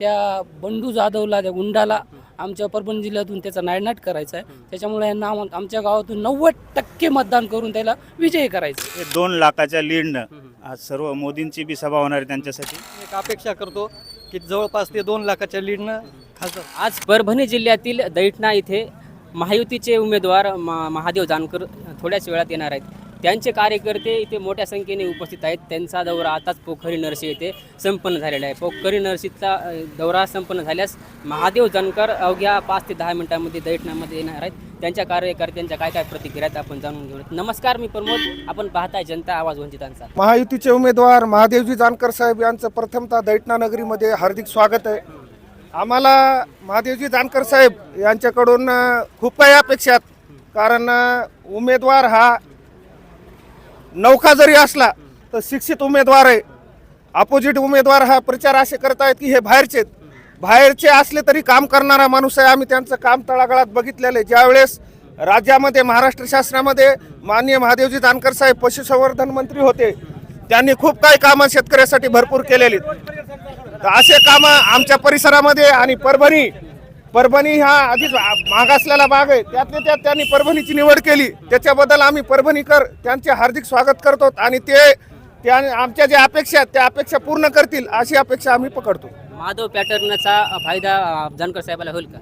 त्या बंडू जाधवला त्या गुंडाला आमच्या परभणी जिल्ह्यातून त्याचा नायनाट करायचा आहे. त्याच्यामुळे यांना आम- आमच्या गावातून नव्वद टक्के मतदान करून त्याला विजयी करायचं आहे. हे दोन लाखाच्या लीडनं आज सर्व मोदींची बी सभा होणार आहे त्यांच्यासाठी. एक अपेक्षा करतो की जवळपास ते दोन लाखाच्या लीडनं खासदार आज परभणी जिल्ह्यातील दैठणा इथे महायुतीचे उमेदवार म- महादेव जानकर थोड्याच वेळात येणार आहेत. त्यांचे कार्यकर्ते इथे मोठ्या संख्येने उपस्थित आहेत. त्यांचा दौरा आताच पोखरी नरसी येथे संपन्न झालेला आहे. पोखरी नरसीचा दौरा संपन्न झाल्यास महादेव जानकर अवघ्या पाच ते दहा मिनिटांमध्ये दैठणामध्ये येणार आहेत. त्यांच्या कार्यकर्त्यांच्या काय काय प्रतिक्रिया आहेत आपण जाणून घेऊ नमस्कार मी प्रमोद. आपण पाहताय जनता आवाज वंचितांचा. महायुतीचे उमेदवार महादेवजी जानकर साहेब यांचं प्रथमतः दैठणा नगरीमध्ये हार्दिक स्वागत आहे. आम्हाला महादेवजी जानकर साहेब यांच्याकडून खूप काही अपेक्षा आहेत. कारण उमेदवार हा नौका जरी असला तर शिक्षित उमेदवार आहे. अपोजिट उमेदवार हा प्रचार असे करत आहेत की हे बाहेरचे आहेत. बाहेरचे असले तरी काम करणारा माणूस आहे. आम्ही त्यांचं काम तळागाळात बघितलेलं आहे. ज्यावेळेस राज्यामध्ये महाराष्ट्र शासनामध्ये माननीय महादेवजी जानकर साहेब पशुसंवर्धन मंत्री होते त्यांनी खूप काही कामं शेतकऱ्यासाठी भरपूर केलेली तर असे कामं आमच्या परिसरामध्ये आणि परभणी परभणी हा आधीच मागासलेला भाग आहे. त्यातले त्यात त्यांनी परभणीची निवड केली. त्याच्याबद्दल आम्ही परभणीकर त्यांचे हार्दिक स्वागत करतो आणि ते त्या आमच्या ज्या अपेक्षा आहेत त्या अपेक्षा पूर्ण करतील अशी अपेक्षा आम्ही पकडतो. माधव पॅटर्नचा फायदा जानकर साहेबाला होईल का?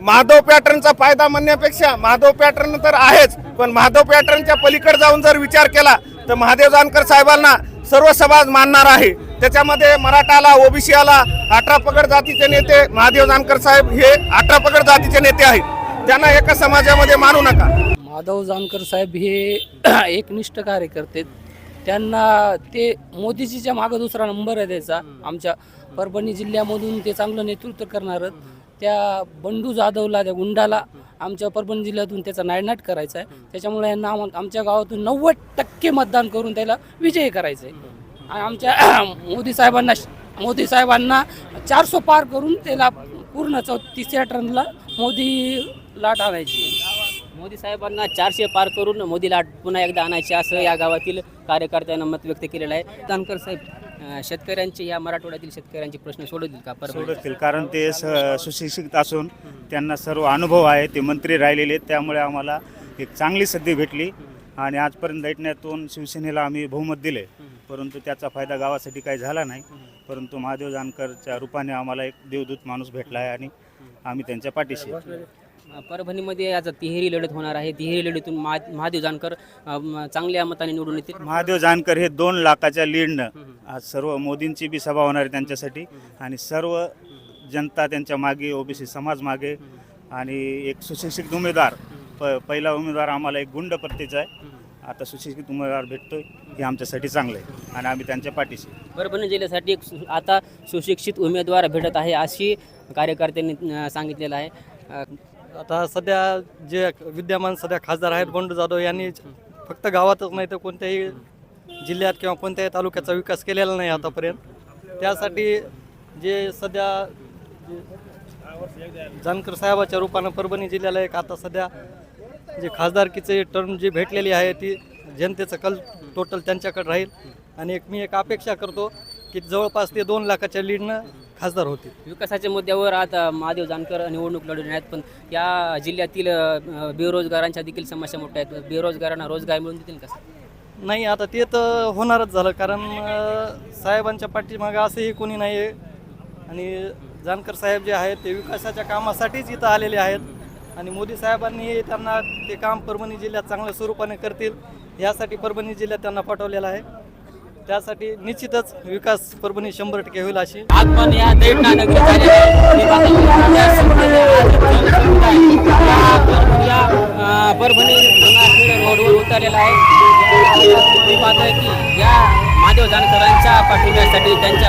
माधव पॅटर्नचा फायदा म्हणण्यापेक्षा माधव पॅटर्न तर आहेच पण माधव पॅटर्नच्या पलीकडे जाऊन जर विचार केला तर महादेव जानकर साहेबांना सर्व समाज मानणार आहे. त्याच्यामध्ये मराठाला ओबीसी आला अठरा पगड जातीचे नेते महादेव जानकर साहेब हे अठरा पगड जातीचे नेते आहेत. त्यांना एका समाजामध्ये मानू नका. माधव जानकर साहेब हे एकनिष्ठ कार्यकर्ते त्यांना ते मोदीजीच्या मागं दुसरा नंबर आहे त्याचा आमच्या परभणी जिल्ह्यामधून ते चांगलं नेतृत्व करणार त्या बंडू जाधवला त्या गुंडाला आमच्या परभणी जिल्ह्यातून त्याचा नायनाट करायचा आहे. त्याच्यामुळे यांना आम- आमच्या गावातून नव्वद टक्के मतदान करून त्याला विजयी करायचं आहे. आमच्या मोदी साहेबांना मोदी साहेबांना चारसो पार करून त्याला पूर्ण चौ तिसऱ्या टर्नला मोदी लाट आणायची. मोदी साहेबांना चारशे पार करून मोदीला पुन्हा एकदा आणायचे असं या गावातील कार्यकर्त्यांना मत व्यक्त केलेलं आहे जानकर साहेब शेतकऱ्यांचे या मराठवाड्यातील शेतकऱ्यांचे प्रश्न सोडवतील का? सोडतील कारण ते स- सुशिक्षित असून त्यांना सर्व अनुभव आहे ते मंत्री राहिलेले आहेत त्यामुळे आम्हाला एक चांगली संधी भेटली आणि आजपर्यंत दैठण्यातून शिवसेनेला आम्ही बहुमत दिले परंतु त्याचा फायदा गावासाठी काही झाला नाही. परंतु महादेव जानकरच्या रूपाने आम्हाला एक देवदूत माणूस भेटला आहे आणि आम्ही त्यांच्या पाठीशी आहे. परभणीमध्ये आज तिहेरी लढत होणार आहे. तिहेरी लढतीतून महा- महादेव जानकर अं, चांगल्या मताने निवडून येतील. महादेव जानकर हे दोन लाखाच्या लीडनं आज सर्व मोदींची बी सभा होणार आहे त्यांच्यासाठी आणि सर्व जनता त्यांच्या मागे ओबीसी समाज मागे आणि एक सुशिक्षित उमेदवार प पहिला उमेदवार आम्हाला एक गुंड प्रतीचा आहे. आता सुशिक्षित उमेदवार भेटतोय हे आमच्यासाठी चांगलं आहे आणि आम्ही त्यांच्या पाठीशी. परभणी जिल्ह्यासाठी एक सु- आता सुशिक्षित उमेदवार भेटत आहे अशी कार्यकर्त्यांनी अं, सांगितलेलं आहे अं, आता सध्या जे विद्यमान सध्या खासदार आहेत बंडू जाधव यांनी फक्त गावातच नाही तर कोणत्याही जिल्ह्यात किंवा कोणत्याही तालुक्याचा विकास केलेला नाही आतापर्यंत त्यासाठी जे सध्या जे जानकर साहेबाच्या रूपानं परभणी जिल्ह्याला एक आता सध्या जे खासदारकीचे टर्म जी भेटलेली आहे ती जनतेचं कल टोटल त्यांच्याकडे राहील. आणि एक मी एक अपेक्षा करतो की जवळपास ते दोन लाखाच्या लीडनं खासदार होतील. विकासाच्या मुद्द्यावर आता महादेव जानकर निवडणूक लढवणार आहेत पण या जिल्ह्यातील बेरोजगारांच्या देखील समस्या मोठ्या आहेत. बेरोजगारांना रोजगार मिळून देतील का नाही आता ते तर होणारच झालं कारण साहेबांच्या पाठीमागं असंही कोणी नाही आहे आणि जानकर साहेब जे आहेत ते विकासाच्या कामासाठीच इथं आलेले आहेत. आणि मोदी साहेबांनी त्यांना ते काम परभणी जिल्ह्यात चांगल्या स्वरूपाने करतील यासाठी परभणी जिल्ह्यात त्यांना पाठवलेलं आहे. त्यासाठी निश्चितच विकास परभणी शंभर टक्के होईल अशी. आगमन या या परभणी- रोडवर उतरलेला आहे या महादेव जानकरांच्या पाठिंब्यासाठी त्यांच्या